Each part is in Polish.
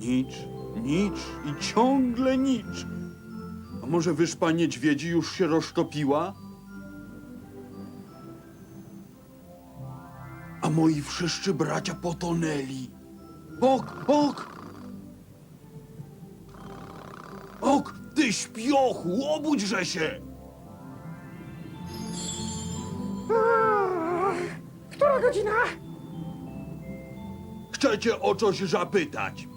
Nicz, nicz i ciągle nicz. A może wyspa niedźwiedzi już się roztopiła? A moi wszyscy bracia potonęli. Ok, ok! Ok, ty śpiochu, obudźże się! Która godzina? Chcecie o coś zapytać?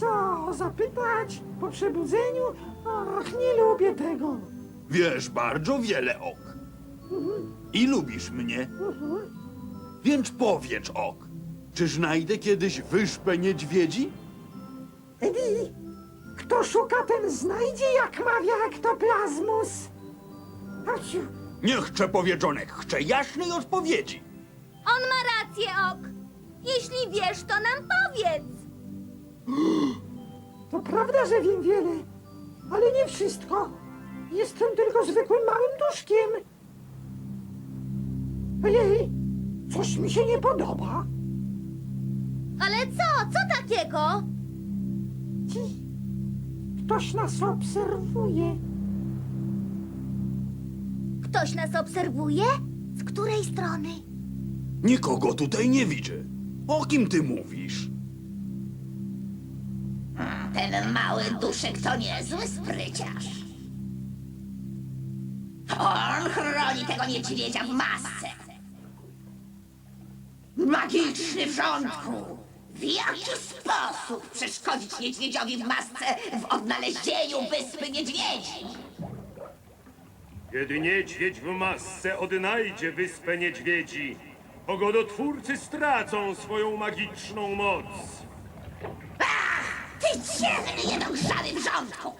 Co zapytać po przebudzeniu? Ach, nie lubię tego. Wiesz bardzo wiele ok. I lubisz mnie. Więc powiedz ok. Czy znajdę kiedyś wyspę niedźwiedzi? Edi, kto szuka, ten znajdzie, jak mawia ektoplazmus. Aciu, Nie chcę powiedzonek, chcę jasnej odpowiedzi. On ma rację, Ok. Jeśli wiesz, to nam powiedz. To prawda, że wiem wiele, ale nie wszystko. Jestem tylko zwykłym małym duszkiem. Ojej, coś mi się nie podoba. Ale co? Co takiego? Ci, ktoś nas obserwuje. Ktoś nas obserwuje? Z której strony? Nikogo tutaj nie widzę. O kim ty mówisz? Ten mały duszek to niezły spryciarz. On chroni tego niedźwiedzia w masce. Magiczny wrzątku! W jaki sposób przeszkodzić niedźwiedziowi w masce w odnalezieniu wyspy niedźwiedzi? Kiedy niedźwiedź w masce odnajdzie wyspę niedźwiedzi, pogodotwórcy stracą swoją magiczną moc. Ty ciemny, niedogrzany wrzątku!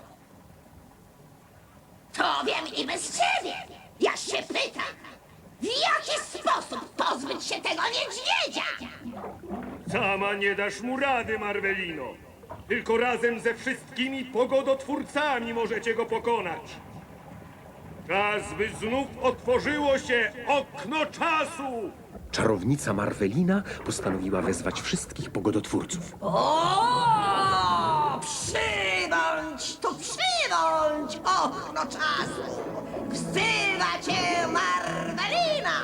To wiem i bez ciebie! Ja się pytam, w jaki sposób pozbyć się tego niedźwiedzia? Sama nie dasz mu rady, Marvelino. Tylko razem ze wszystkimi pogodotwórcami możecie go pokonać. Czas, by znów otworzyło się okno czasu! Czarownica Marvelina postanowiła wezwać wszystkich pogodotwórców. O! Przybądź, okno czasu! Wzywa cię Marvelina!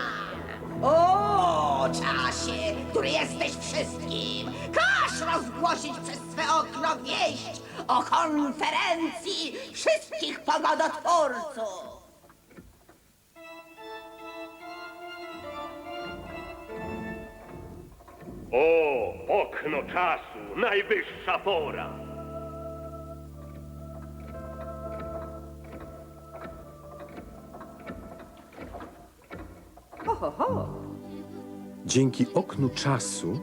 O, czasie, który jesteś wszystkim! Każ rozgłosić przez swe okno wieść o konferencji wszystkich pogodotwórców! O, okno czasu, najwyższa pora! Dzięki oknu czasu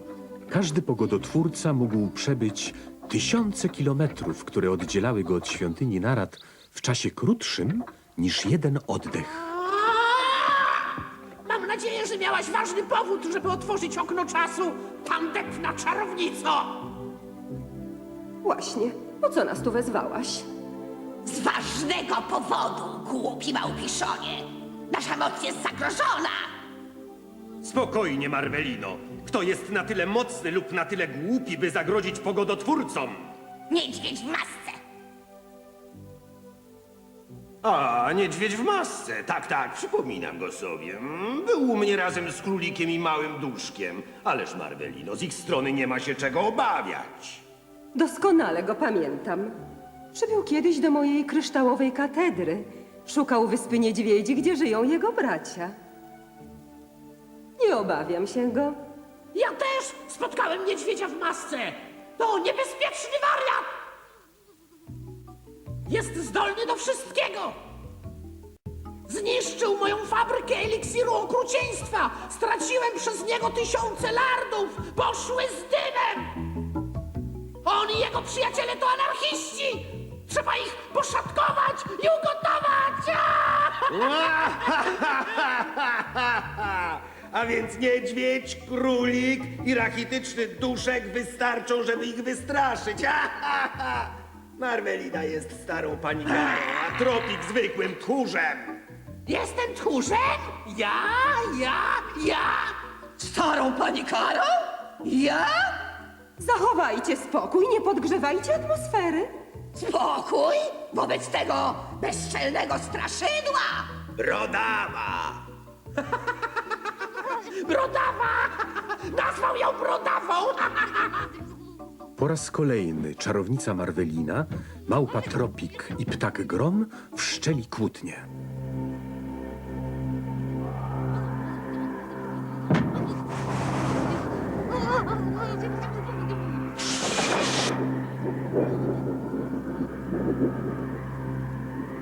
każdy pogodotwórca mógł przebyć tysiące kilometrów, które oddzielały go od świątyni Narad w czasie krótszym niż jeden oddech. Mam nadzieję, że miałaś ważny powód, żeby otworzyć okno czasu, tandetna czarownico! Właśnie, po co nas tu wezwałaś? Z ważnego powodu, głupi małpiszonie! Nasza moc jest zagrożona! Spokojnie, Marvelino. Kto jest na tyle mocny lub na tyle głupi, by zagrozić pogodotwórcom? Niedźwiedź w masce! A, niedźwiedź w masce. Tak, tak, przypominam go sobie. Mm, Był u mnie razem z królikiem i małym duszkiem. Ależ, Marvelino, z ich strony nie ma się czego obawiać. Doskonale go pamiętam. Przybył kiedyś do mojej kryształowej katedry. Szukał wyspy niedźwiedzi, gdzie żyją jego bracia. Nie obawiam się go. Ja też spotkałem niedźwiedzia w masce! To niebezpieczny wariat! Jest zdolny do wszystkiego! Zniszczył moją fabrykę eliksiru okrucieństwa! Straciłem przez niego tysiące lardów! Poszły z dymem! On i jego przyjaciele to anarchiści! Trzeba ich poszatkować i ugotować! A więc niedźwiedź, królik i rachityczny duszek wystarczą, żeby ich wystraszyć. Marvelina jest starą panikarą, a Tropik zwykłym tchórzem. Jestem tchórzem? Ja, ja, ja! Starą panikarą? Ja? Zachowajcie spokój, nie podgrzewajcie atmosfery. Spokój wobec tego bezczelnego straszydła! Rodawa! Brodawa! Nazwał ją brodawą! Po raz kolejny czarownica Marvelina, małpa Tropik i ptak Grom wszczeli kłótnię.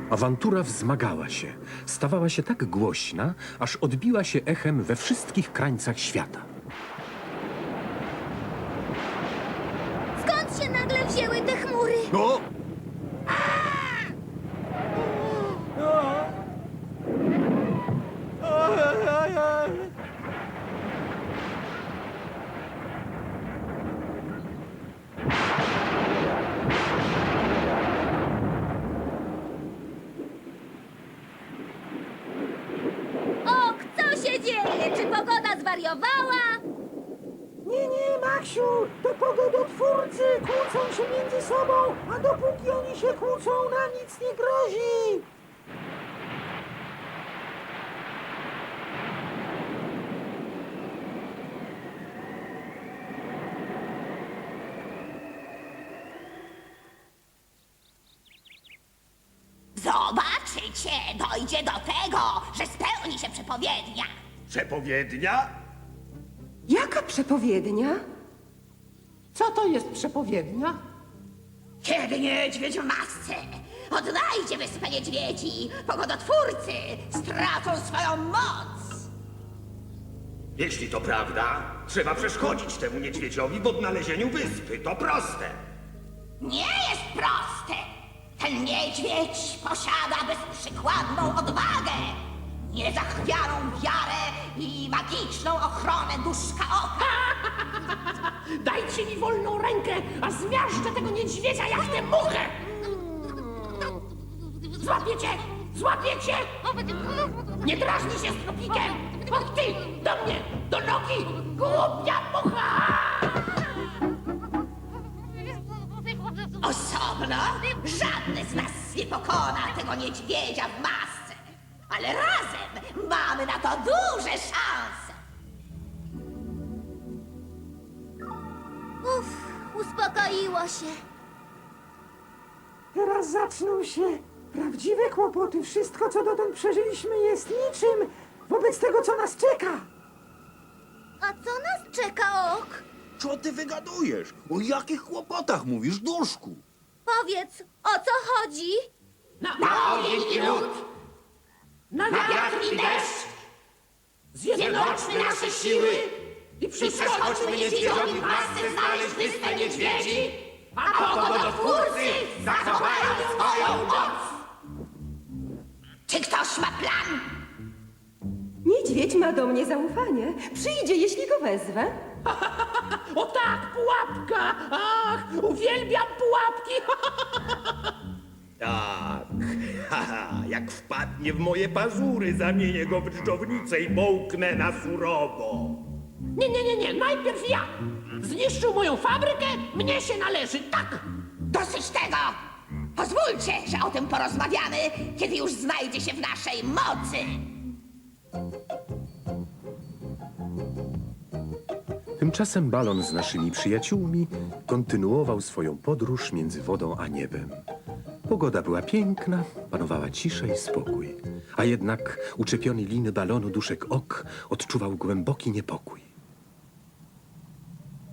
Awantura wzmagała się, stawała się tak głośna, aż odbiła się echem we wszystkich krańcach świata. Skąd się nagle wzięły te chmury? No, Ok, co się dzieje? Czy pogoda zwariowała? Nie, nie, Maksiu, to pogodotwórcy kłócą się między sobą, a dopóki oni się kłócą, nam nic nie grozi. Zobaczycie, dojdzie do tego, że spełni się przepowiednia. Przepowiednia? Jaka przepowiednia? Co to jest przepowiednia? Kiedy niedźwiedź w masce odnajdzie wyspę niedźwiedzi, pogodotwórcy stracą swoją moc. Jeśli to prawda, trzeba przeszkodzić temu niedźwiedziowi w odnalezieniu wyspy. To proste. Nie jest proste. Ten niedźwiedź posiada bezprzykładną odwagę, niezachwianą wiarę i magiczną ochronę duszka oka. Dajcie mi wolną rękę, a zmiażdżę tego niedźwiedzia jak tę muchę! Złapiecie! Złapiecie! Nie drażnij się z tropikiem! Och ty, do mnie, do nogi! Głupia mucha! Osobno żadny z nas nie pokona tego niedźwiedzia w masce, ale razem mamy na to duże szanse. Uff, uspokoiło się. Teraz zaczną się prawdziwe kłopoty. Wszystko, co dotąd przeżyliśmy, jest niczym wobec tego, co nas czeka. A co nas czeka, Ok? co ty wygadujesz? O jakich kłopotach mówisz, duszku? Powiedz, o co chodzi? Na, na ogień i lód! Na wiatr i deszcz! Zjednoczmy nasze siły i przeszkodźmy niedźwiedziowi w masce znaleźć wyspę niedźwiedzi, a pogodotwórcy zachowają swoją moc! Czy ktoś ma plan? Niedźwiedź ma do mnie zaufanie. Przyjdzie, jeśli go wezwę. O tak, pułapka! Ach, uwielbiam pułapki! Tak. Haha, jak wpadnie w moje pazury, zamienię go w dżdżownicę i połknę na surowo. Nie, nie, nie, nie, najpierw ja! Zniszczył moją fabrykę, mnie się należy, tak! Dosyć tego! Pozwólcie, że o tym porozmawiamy, kiedy już znajdzie się w naszej mocy. Tymczasem balon z naszymi przyjaciółmi kontynuował swoją podróż między wodą a niebem. Pogoda była piękna, panowała cisza i spokój. A jednak uczepiony liny balonu duszek ok odczuwał głęboki niepokój.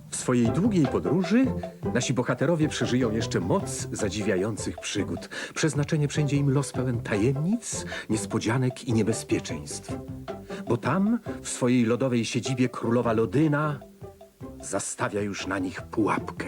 W swojej długiej podróży nasi bohaterowie przeżyją jeszcze moc zadziwiających przygód. Przeznaczenie wszędzie im los pełen tajemnic, niespodzianek i niebezpieczeństw. Bo tam, w swojej lodowej siedzibie królowa Lodyna, zastawia już na nich pułapkę.